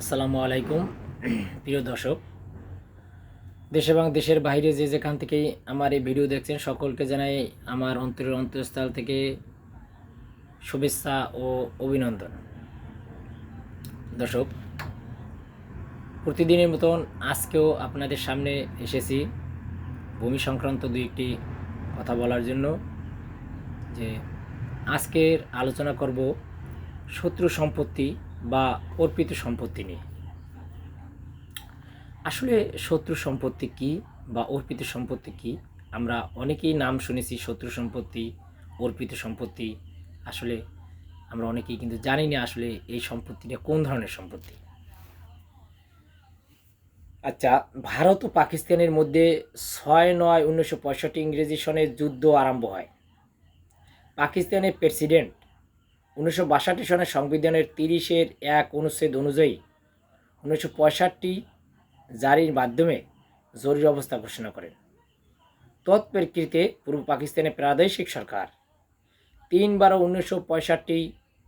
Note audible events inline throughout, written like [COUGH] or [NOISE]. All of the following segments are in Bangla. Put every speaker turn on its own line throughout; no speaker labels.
আসসালামু আলাইকুম। [CLEARS THROAT] প্রিয় দর্শক, দেশ এবং দেশের বাইরে যে যেখান থেকেই আমার এই ভিডিও দেখছেন, সকলকে জানাই আমার অন্তরের অন্তঃস্থল থেকে শুভেচ্ছা ও অভিনন্দন। দর্শক, প্রতিদিনের মতন আজকেও আপনাদের সামনে এসেছি ভূমি সংক্রান্ত দুই একটি কথা বলার জন্য যে আজকের আলোচনা করব শত্রু সম্পত্তি বা অর্পিত সম্পত্তি নিয়ে। আসলে শত্রু সম্পত্তি কি বা অর্পিত সম্পত্তি কি? আমরা অনেকেই নাম শুনেছি শত্রু সম্পত্তি, অর্পিত সম্পত্তি। আসলে আমরা অনেকেই কিন্তু জানি না আসলে এই সম্পত্তিটা কোন ধরনের সম্পত্তি। আচ্ছা ভারত ও পাকিস্তানের মধ্যে ছয় নয় উনিশশো পঁয়ষট্টি ইংরেজি সনে যুদ্ধ আরম্ভ হয়। পাকিস্তানের প্রেসিডেন্ট উনিশশো বাষট্টি সনের সংবিধানের তিরিশের এক অনুচ্ছেদ অনুযায়ী উনিশশো পঁয়ষট্টি জারির মাধ্যমে জরুরি অবস্থা ঘোষণা করেন। তৎপরিপ্রেক্ষিতে পূর্ব পাকিস্তানের প্রাদেশিক সরকার তিন বারো উনিশশো পঁয়ষট্টি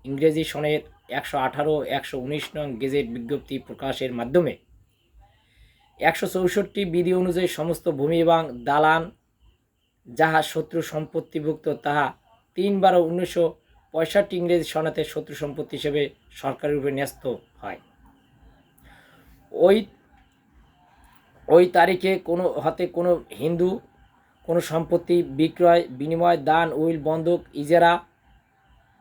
ইংরেজি সনের একশো আঠারো, একশো উনিশ নং গেজেট বিজ্ঞপ্তি প্রকাশের মাধ্যমে একশো চৌষট্টি বিধি অনুযায়ী সমস্ত ভূমি এবং দালান, যাহা শত্রু সম্পত্তিভুক্ত, তাহা তিন বারো উনিশশো পঁয়ষট্টি ইংরেজি সনাতে শত্রু সম্পত্তি হিসেবে সরকারের উপরে ন্যস্ত হয়। ওই ওই তারিখে কোনো হাতে কোনো হিন্দু, কোনো সম্পত্তি বিক্রয়, বিনিময়, দান, উইল, বন্ধক, ইজারা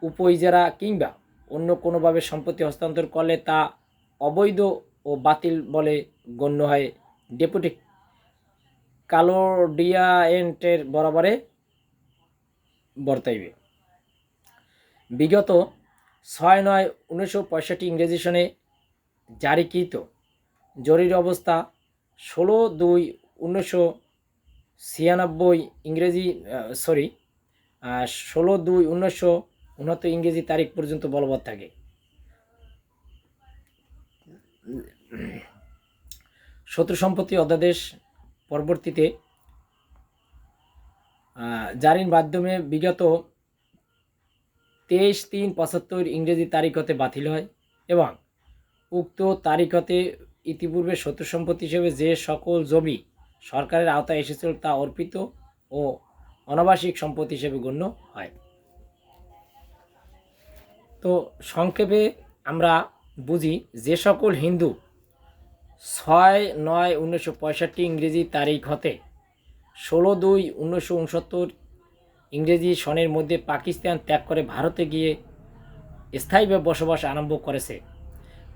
উপ ইজারা কিংবা অন্য কোনোভাবে সম্পত্তি হস্তান্তর করলে তা অবৈধ ও বাতিল বলে গণ্য হয়। ডেপুটি কালোডিয়ায়েন্টের বরাবরে বর্তাইবে। বিগত ছয় নয় উনিশশো পঁয়ষট্টি ইংরেজি সনে জারিকৃত জরুরি অবস্থা ষোলো দুই উনিশশো ছিয়ানব্বই ইংরেজি সরি ষোলো দুই উনিশশো উনহত্তর ইংরেজি তারিখ পর্যন্ত বলবৎ থাকে। শত্রু সম্পত্তি অধ্যাদেশ পরবর্তীতে জারির মাধ্যমে বিগত তেইশ তিন পঁচাত্তর ইংরেজি তারিখ হতে বাতিল হয় এবং উক্ত তারিখ হতে ইতিপূর্বে শত্রু সম্পত্তি হিসেবে যে সকল জমি সরকারের আওতায় এসেছিল তা অর্পিত ও অনাবাসিক সম্পত্তি হিসেবে গণ্য হয়। তো সংক্ষেপে আমরা বুঝি যে সকল হিন্দু ছয় নয় উনিশশো পঁয়ষট্টি ইংরেজি তারিখ হতে ষোলো দুই উনিশশো উনসত্তর ইংরেজি সনের মধ্যে পাকিস্তান ত্যাগ করে ভারতে গিয়ে স্থায়ীভাবে বসবাস আরম্ভ করেছে।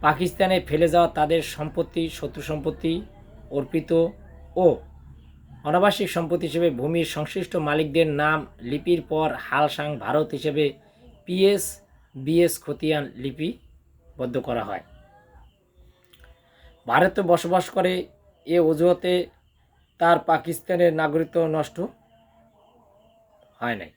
পাকিস্তানে ফেলে যাওয়া তাদের সম্পত্তি, শত্রু সম্পত্তি অর্পিত ও অনাবাসিক সম্পত্তি হিসেবে ভূমির সংশ্লিষ্ট মালিকদের নাম লিপির পর হালসাং ভারত হিসেবে পিএস বিএস খতিয়ান লিপিবদ্ধ করা হয়। ভারতে বসবাস করে এ অজুহাতে তার পাকিস্তানের নাগরিকত্ব নষ্ট হয় নাই